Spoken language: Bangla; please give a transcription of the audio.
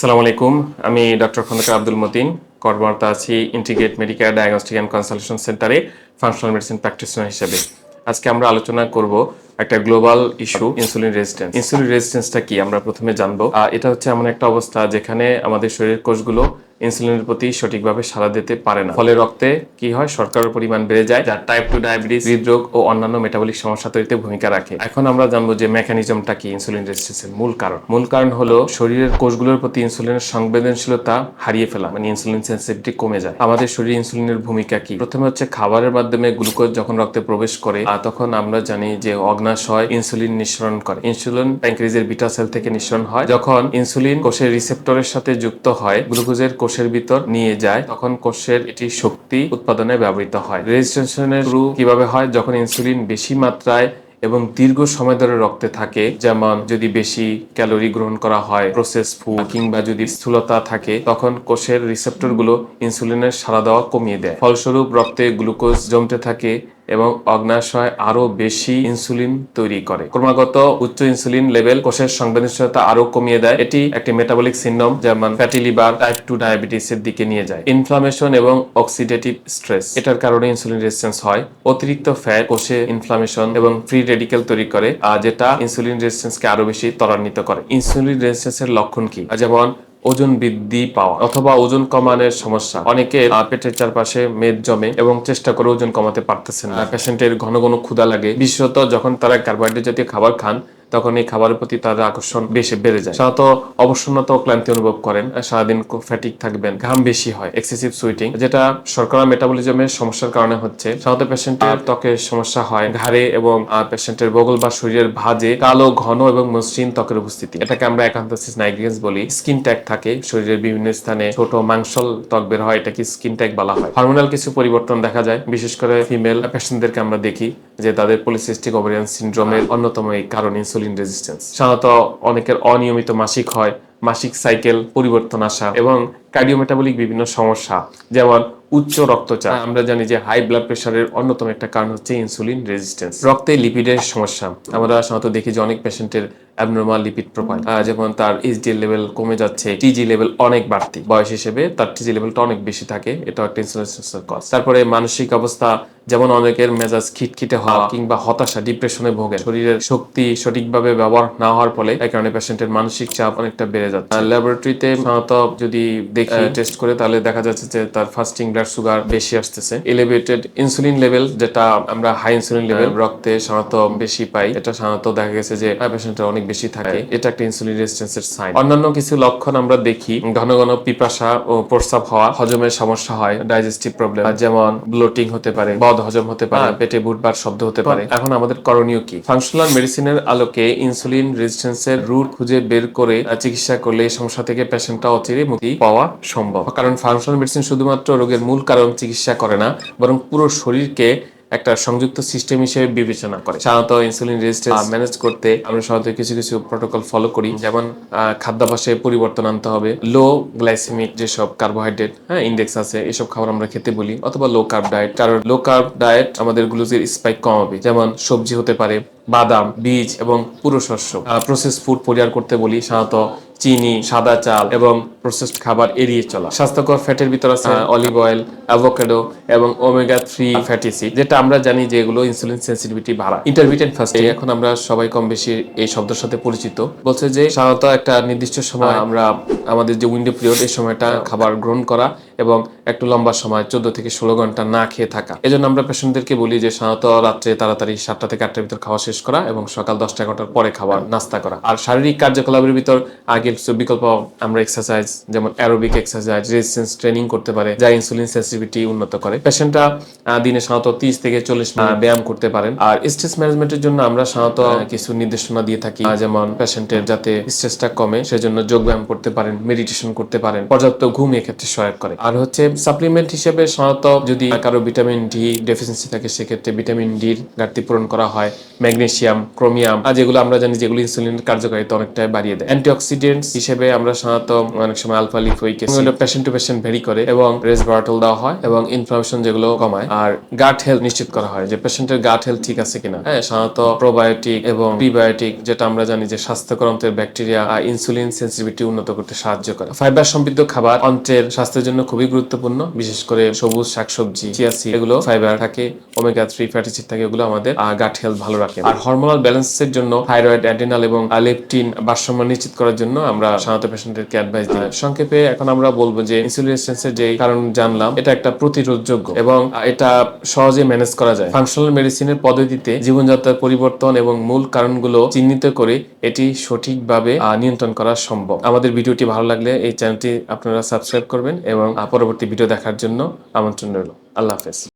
আসসালামু আলাইকুম। আমি ডক্টর খন্দকার আব্দুল মতিন। কর্মরত আছি integrate medical diagnostic and consultation সেন্টারে ফাংশনাল মেডিসিন প্র্যাকটিশনার হিসেবে। আজকে আমরা আলোচনা করব একটা global issue insulin resistance insulin রেজিস্ট্যান্সটা কি? আমরা প্রথমে জানব। এটা হচ্ছে এমন একটা অবস্থা যেখানে আমাদের শরীরের কোষগুলো ইনসুলিনের প্রতি সঠিকভাবে সাড়া দিতে পারে না। ফলে রক্তে কি হয়? শর্করার পরিমাণ বেড়ে যায় যা টাইপ টু ডায়াবেটিস হৃদরোগ ও অন্যান্য মেটাবলিক সমস্যা তৈরিতে ভূমিকা রাখে। এখন আমরা জানব যে মেকানিজমটা কি ইনসুলিন রেজিস্ট্যান্সের মূল কারণ। মূল কারণ হলো শরীরের কোষগুলোর প্রতি ইনসুলিনের সংবেদনশীলতা হারিয়ে ফেলা মানে ইনসুলিন সেন্সিটিভিটি কমে যায়। আমাদের শরীরে ইনসুলিনের ভূমিকা কি? প্রথমে হচ্ছে খাবারের মাধ্যমে গ্লুকোজ যখন রক্তে প্রবেশ করে তখন আমরা জানি যে অগ্নাশয় ইনসুলিন নিঃসরণ করে। ইনসুলিন প্যাঙ্ক্রিজের বিটা সেল থেকে নিঃসরণ হয়। যখন ইনসুলিন কোষের রিসেপ্টরের সাথে যুক্ত হয়, গ্লুকোজের কোষের ভিতর নিয়ে যায়, তখন কোষের এটি শক্তি উৎপাদনে ব্যবহৃত হয়। রেজিস্ট্রেশনের শুরু কীভাবে হয়? যখন ইনসুলিন বেশি মাত্রায় এবং দীর্ঘ সময় ধরে রক্তে থাকে, যেমন যদি বেশি ক্যালোরি গ্রহণ করা হয়, প্রসেস ফুড কিংবা যদি স্থূলতা থাকে, তখন কোষের রিসেপ্টরগুলো ইনসুলিনের সাড়া দেওয়া কমিয়ে দেয়। ফলস্বরূপ রক্তে গ্লুকোজ জমতে থাকে এবং অগ্নাশয় আরও বেশি ইনসুলিন তৈরি করে। ক্রমাগত উচ্চ ইনসুলিন লেভেল কোষের সংবেদনশীলতা আরও কমিয়ে দেয়। এটি একটি মেটাবলিক সিন্ড্রোম যেমন fatty liver type two diabetes এর দিকে নিয়ে যায়। ইনফ্লামেশন এবং অক্সিডেটিভ স্ট্রেস এটার কারণে ইনসুলিন রেজিস্ট্যান্স হয়। অতিরিক্ত ফ্যাট কোষে ইনফ্লামেশন এবং ফ্রি রেডিকেল তৈরি করে আর যেটা ইনসুলিন রেজিস্ট্যান্সকে আরও বেশি ত্বরান্বিত করে। ইনসুলিন রেজিস্ট্যান্সের লক্ষণ কি? যেমন ওজন বৃদ্ধি পাওয়া অথবা ওজন কমানোর সমস্যা। অনেকে পেটের চারপাশে মেদ জমে এবং চেষ্টা করে ওজন কমাতে পারতেছেন না। পেশেন্টের ঘন ঘন ক্ষুধা লাগে। বিশেষত যখন তারা কার্বোহাইড্রেট জাতীয় খাবার খান তখন এই খাবারের প্রতি তাদের আকর্ষণ বেশি বেড়ে যায়। সাধারণত অবসন্নতা ও ক্লান্তি অনুভব করেন। সারাদিন ফ্যাটিক থাকবেন। ঘাম বেশি হয়। এক্সেসিভ সুইটিং যেটা শর্করা মেটাবলিজমের সমস্যার কারণে হচ্ছে। সাধারণত পেশেন্টের ত্বকের সমস্যা হয়। ঘাড়ে এবং পেশেন্টের বগল বা শরীরের ভাজে কালো, ঘন এবং মসৃণ ত্বকের উপস্থিতি। এটাকে আমরা একান্তসিস নাইগ্রিয়েন্স বলি। স্কিন ট্যাগ থাকে। শরীরের বিভিন্ন স্থানে ছোট মাংসল ত্বক বের হয়। এটাকে স্কিন ট্যাগ বলা হয়। হরমোনাল কিছু পরিবর্তন দেখা যায়। বিশেষ করে ফিমেল পেশেন্টদেরকে আমরা দেখি। যে তাদের পলিসিস্টিক ওভারিয়ান সিনড্রোমের অন্যতম এই কারণ ইনসুলিন রেজিস্ট্যান্স সাধারণত অনেকের অনিয়মিত মাসিক হয় মাসিক সাইকেল পরিবর্তন আসা এবং কার্ডিওমেটাবলিক বিভিন্ন সমস্যা যেমন উচ্চ রক্তচাপ। আমরা জানি যে হাই ব্লাড প্রেশারের অন্যতম একটা কারণ হচ্ছে ইনসুলিন রেজিস্ট্যান্স রক্তে লিপিডের সমস্যা। আমরা সাধারণত দেখি যে অনেক পেশেন্টের অ্যাবনর্মাল লিপিড প্রোফাইল যেমন তার এইচডিএল লেভেল কমে যাচ্ছে টিজি লেভেল অনেক বাড়তি। বয়স হিসেবে তার টিজি লেভেলটা অনেক বেশি থাকে এটা একটা ইনসুলিন কজ তারপরে মানসিক অবস্থা যেমন অনেকের মেজাজ খিটখিটে হওয়া কিংবা হতাশা ডিপ্রেশনে ভোগে শরীরের শক্তি সঠিকভাবে ব্যবহার না হওয়ার ফলে এই কারণে পেশেন্টের মানসিক চাপ অনেকটা বেড়ে যাচ্ছে। ল্যাবরেটরিতে যদি দেখি টেস্ট করে তাহলে দেখা যাচ্ছে যে তার ফাস্টিং ব্লাড সুগার বেশি আসতেছে। এলিভেটেড ইনসুলিন লেভেল যেটা আমরা হাই ইনসুলিন লেভেল রক্তে সাধারণত বেশি পাই এটা সাধারণত দেখা গেছে যে পেশেন্টের অনেক বেশি থাকে। এটা একটা ইনসুলিন রেজিস্ট্যান্সের সাইন অন্যান্য কিছু লক্ষণ আমরা দেখি ঘন ঘন পিপাসা ও প্রস্রাব হওয়া হজমের সমস্যা হয় ডাইজেস্টিভ প্রবলেম যেমন ব্লোটিং হতে পারে বদ হজম হতে পারে পেটে বুটবার শব্দ হতে পারে। এখন আমাদের করণীয় কি? ফাংশনাল মেডিসিনের আলোকে ইনসুলিন রেজিস্ট্যান্সের রুট খুঁজে বের করে চিকিৎসা করলে এই সমস্যা থেকে পেশেন্টটা অচিরে মুক্তি পাওয়া সম্ভব। কারণ ফাংশনাল মেডিসিন শুধুমাত্র রোগের মূল কারণ চিকিৎসা করে না, বরং পুরো শরীরকে একটা সংযুক্ত সিস্টেম হিসেবে বিবেচনা করে। সাধারণত ইনসুলিন রেজিস্ট্যান্স ম্যানেজ করতে আমরা সাধারণত কিছু কিছু প্রোটোকল ফলো করি। যেমন খাদ্যাভ্যাসে পরিবর্তন আনতে হবে। লো গ্লাইসেমিক যেসব কার্বোহাইড্রেট হ্যাঁ ইন্ডেক্স আছে, এসব খাবার আমরা খেতে বলি। অথবা লো কার্ব ডায়েট কারণ লো কার্ব ডায়েট আমাদের গ্লুকোজের স্পাইক কমাবে। যেমন, সবজি হতে পারে, বাদাম, বীজ এবং পুরো শস্য। প্রসেস ফুড পরিহার করতে বলি। সাধারণত চিনি সাদা চাল এবং প্রসেসড খাবার এড়িয়ে চলা। স্বাস্থ্যকর ফ্যাটের ভিতর আছে অলিভ অয়েল অ্যাভোকাডো এবং ওমেগা থ্রি ফ্যাটি অ্যাসিড যেটা আমরা জানি যে এগুলো ইনসুলিন সেন্সিটিভিটি বাড়া ইন্টারমিডিয়েন্ট ফাস্টিং এখন আমরা সবাই কম বেশি এই শব্দের সাথে পরিচিত। বলছে যে সাধারণত একটা নির্দিষ্ট সময় আমরা আমাদের যে উইন্ডো পিরিয়ড এই সময়টা খাবার গ্রহণ করা এবং একটু লম্বা সময় চোদ্দ থেকে ষোলো ঘণ্টা না খেয়ে থাকা। এজন্য আমরা পেশেন্টদেরকে বলি যে সাধারণত রাত্রে তাড়াতাড়ি সাতটা থেকে আটটার ভিতর খাওয়া শেষ করা এবং সকাল দশটা এগারোটার পরে খাবার নাস্তা করা। আর শারীরিক কার্যকলাপের ভিতর আগে কিছু বিকল্প আমরা এক্সারসাইজ যেমন অ্যারোবিক এক্সারসাইজ রেজিস্ট্যান্স ট্রেনিং করতে পারে যা ইনসুলিন সেন্সিটিভিটি উন্নত করে। পেশেন্টরা দিনে সাধারণত তিরিশ থেকে চল্লিশ ব্যায়াম করতে পারেন। আর স্ট্রেস ম্যানেজমেন্টের জন্য আমরা সাধারণত কিছু নির্দেশনা দিয়ে থাকি যেমন পেশেন্টের যাতে স্ট্রেসটা কমে, সেজন্য যোগ ব্যায়াম করতে পারেন মেডিটেশন করতে পারেন, পর্যাপ্ত ঘুম এক্ষেত্রে সহায়ক করে। আর হচ্ছে সাপ্লিমেন্ট হিসেবে সাধারণত যদি কারও ভিটামিন ডি ডেফিসিয়েন্সি থাকে, সেক্ষেত্রে ভিটামিন ডির ঘাটতি পূরণ করা হয়। ম্যাগনেসিয়াম ক্রোমিয়াম আর যেগুলো আমরা জানি, যেগুলো ইনসুলিনের কার্যকারিতা অনেকটাই বাড়িয়ে দেয়। অ্যান্টিঅক্সিডেন্টস হিসেবে আমরা সাধারণত অনেক সময় alpha lipoic acid patient to patient vary করে এবং রেসভারাটল দেওয়া হয় এবং ইনফ্লামেশন যেগুলো কমায়। আর গাট হেলথ নিশ্চিত করা হয় যে পেশেন্টের গাট হেলথ ঠিক আছে কিনা। হ্যাঁ সাধারণত প্রোবায়োটিক এবং প্রিবায়োটিক যেটা আমরা জানি যে স্বাস্থ্যকর অন্ত্রের ব্যাকটেরিয়া আর ইনসুলিন সেন্সিটিভিটি উন্নত করতে সাহায্য করে। ফাইবার সমৃদ্ধ খাবার অন্ত্রের স্বাস্থ্যের জন্য খুবই গুরুত্বপূর্ণ, বিশেষ করে সবুজ শাকসবজি চিয়াসি এগুলো ফাইবার থাকে ওমেগা থ্রি ফ্যাটি অ্যাসিড থাকে, এগুলো আমাদের গাট হেলথ ভালো রাখে। আর হরমোনাল ব্যালেন্সের জন্য থাইরয়েড অ্যাডেনাল এবং লেপটিন ভারসাম্য নিশ্চিত করার জন্য আমরা সাধারণত পেশেন্টদেরকে অ্যাডভাইস দিই। সংক্ষেপে এখন আমরা বলব যে ইনসুলিন যে কারণ জানলাম, এটা একটা প্রতিরোধযোগ্য এবং এটা সহজে ম্যানেজ করা যায়। ফাংশনাল মেডিসিনের পদ্ধতিতে জীবনযাত্রার পরিবর্তন এবং মূল কারণগুলো চিহ্নিত করে এটি সঠিকভাবে নিয়ন্ত্রণ করা সম্ভব। আমাদের ভিডিওটি ভালো লাগলে এই চ্যানেলটি আপনারা সাবস্ক্রাইব করবেন এবং পরবর্তী ভিডিও দেখার জন্য আমন্ত্রণ রইল। আল্লাহ হাফেজ।